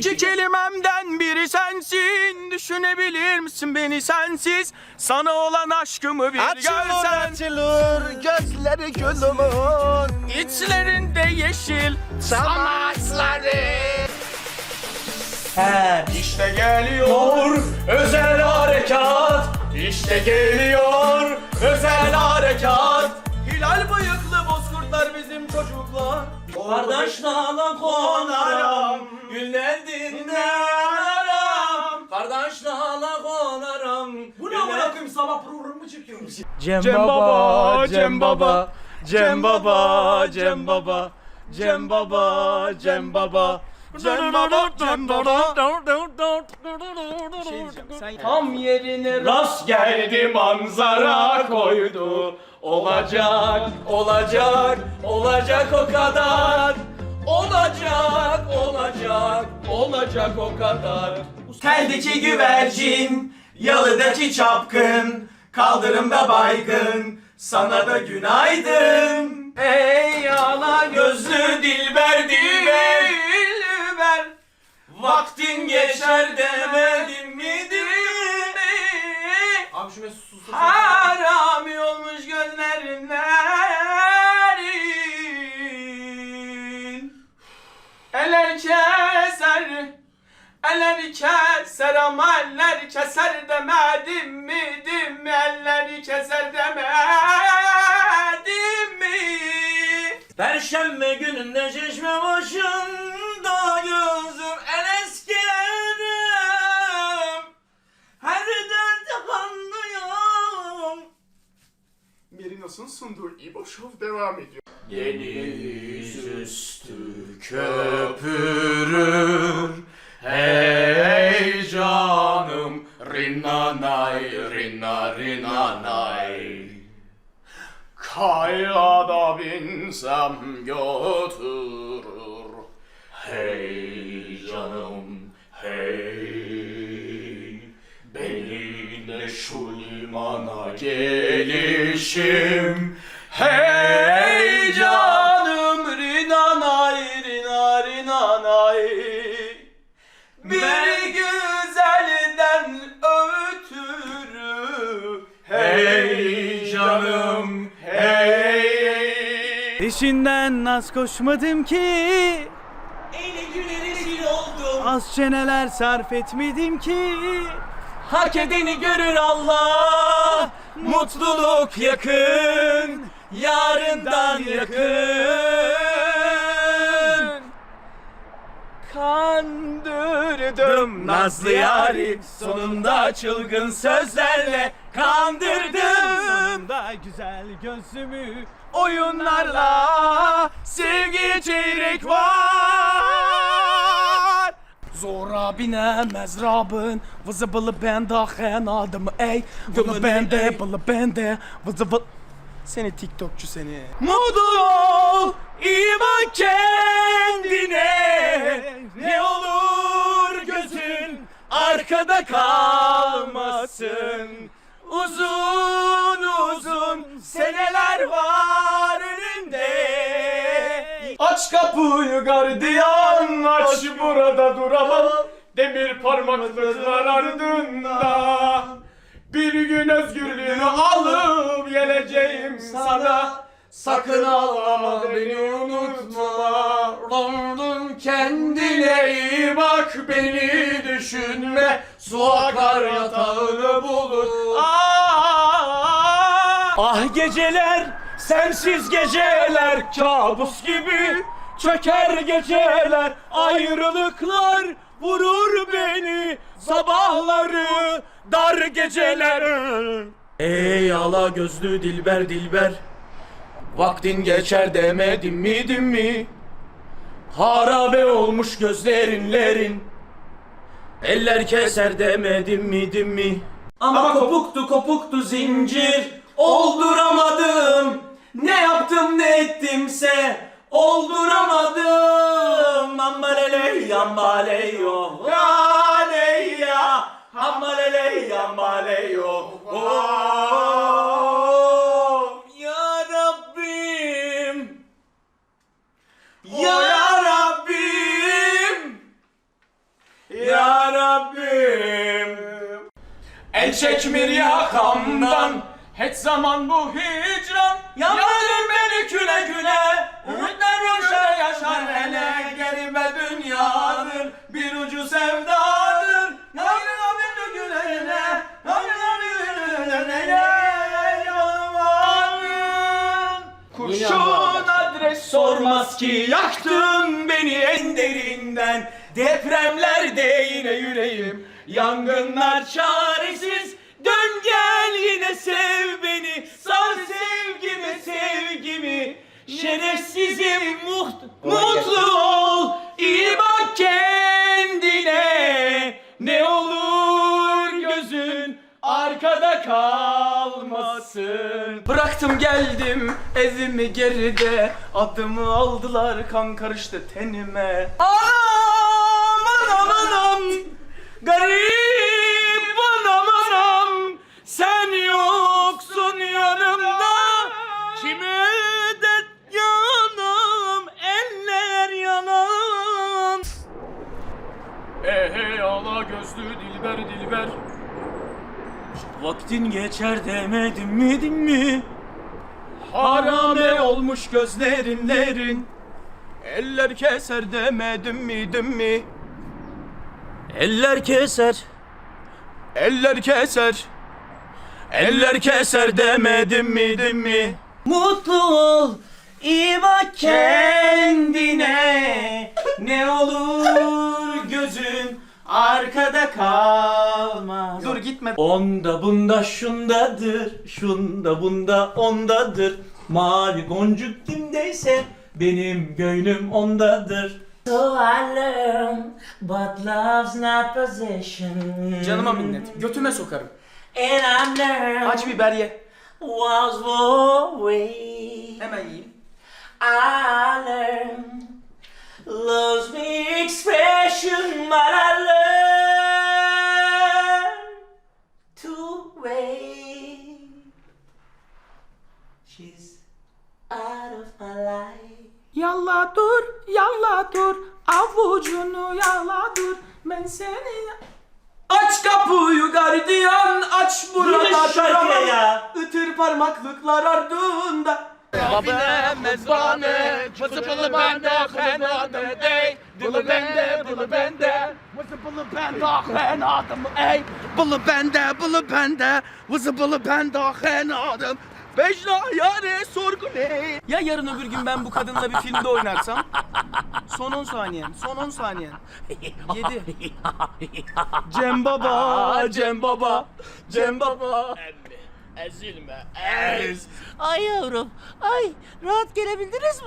İki kelimemden biri sensin. Düşünebilir misin beni sensiz? Sana olan aşkımı bir Açılır görsen. açılır gözleri gülümün İçlerinde yeşil Samaçları. İşte geliyor özel harekat. İşte geliyor özel harekat. Hilal bıyıklı bozkurtlar bizim çocuklar. Kardeş dağla konaram Günlerdinden aram Kardeş dağla konaram Bu ne amına koyayım sabah programı çekiyormuş Cem Baba, Cem Baba, Cem Baba, Cem Baba, Cem Baba, Cem Baba, Cem Baba, Cem Baba. Tam yerine rast geldi manzara koydu. Olacak, olacak, olacak o kadar. Olacak, olacak, olacak o kadar. Teldeki güvercin, yalıdaki çapkın, kaldırımda baygın, sana da günaydın. Ey yala gözlü dilber dilber, dilber. Vaktin geçer demedim keser ama eller keser demedim mi? Dim mi? Elleri keser demedim mi? Perşembe gününde çeşme başında gözüm en eskilerim. Her derde kanlıyorum Merinos'un sunduğu İbo Show devam ediyor. Deniz üstü köpürür Hey Rinnanay rinna rinnanay Kaylada binsem götürür. Hey canım hey. Benimle şu limana gelişim. Hey Peşinden az koşmadım ki. Eli güne rezil oldum. Az çeneler sarf etmedim ki. Hak edeni görür Allah. Mutluluk yakın Yarından yakın Kandırdım Nazlı yari. Sonunda çılgın sözlerle Kandırdım Sonunda güzel gözümü Oyunlarla Sevgi çeyrek var. Zora binemez Rabın Vızı bılı bende ahen adımı ey. Vılı bende bılı bende Vızı bılı Seni TikTokçu seni. Mutlu ol, iyi bak kendine. Ne olur gözün arkada kalmasın. Uzun uzun seneler var önünde. Aç kapıyı gardiyan aç burada duramam Demir parmaklıklar ardında Bir gün özgürlüğünü alıp geleceğim sana. Sakın ağlama beni unutma. Lordum kendine iyi bak beni düşünme. Su akar yatağını bulur. Ah, ah geceler sensiz geceler Kabus gibi çöker geceler. Ayrılıklar vurur beni Sabahları dar geceler. Ey ala gözlü dilber dilber. Vaktin geçer demedim mi dim mi? Harabe olmuş gözlerinlerin Eller keser demedim mi dim mi? Ama kopuktu kopuktu zincir. Olduramadım. Ne yaptım ne ettimse Olduramadım. Ambalele yambaleyo Aleyya Hamalele yambaleyo Oh Ya Rabbim! Ya Rabbim! Rabbim! El çekmir yakamdan Hiç zaman bu hicran. Yandırır beni küle küle Ümitler yaşar yaşar hele. Geribe dünyadır Bir ucu sevdadır Kurşun adres sormaz ki. Yaktın beni en derinden. Depremlerde yine yüreğim. Yangınlar çaresiz. Dön gel yine sev beni. Sar sevgimi sevgimi. Şerefsizim Bıraktım geldim evimi geride. Adımı aldılar kan karıştı tenime. Anam anam anam. Garip anam anam. Sen yoksun yanımda. Kime dert yanam Eller yanam Hey hey ala gözlü dilber dilber. Vaktin geçer demedim mi mi Harame olmuş gözlerinlerin. Eller keser demedim mi dim mi? Eller keser. Eller keser. Eller keser demedim mi dim mi? Mutlu ol, iyi bak kendine. Ne olur arkada kalmaz. Dur gitme Onda bunda şundadır, şunda bunda ondadır. Mavi goncuk kimdeyse benim gönlüm ondadır. So I learn, but love's not possession. Canıma minnet götüme sokarım And I learn Aç biber ye was way. Hemen yiyeyim I learn love's me expression, but I learn of my life. Yalla dur, yalla dur, avucunu yalla dur, ben seni... Aç kapıyı gardiyan, aç burada şarkıya ya. Itır parmaklıklar ardında. Vızıbılı bende, fenadım ey Bılı bende, bılı bende Vızıbılı bende, fenadım ey Bılı bende, bılı bende Vızıbılı bende, fenadım Vecna yare sorgu ne? Ya yarın öbür gün ben bu kadınla bir filmde oynarsam? Son 10 saniyen, son 10 saniyen 7 Cem Baba, Cem Baba, Cem Baba Ay yavrum. Ay rahat gelebildiniz mi?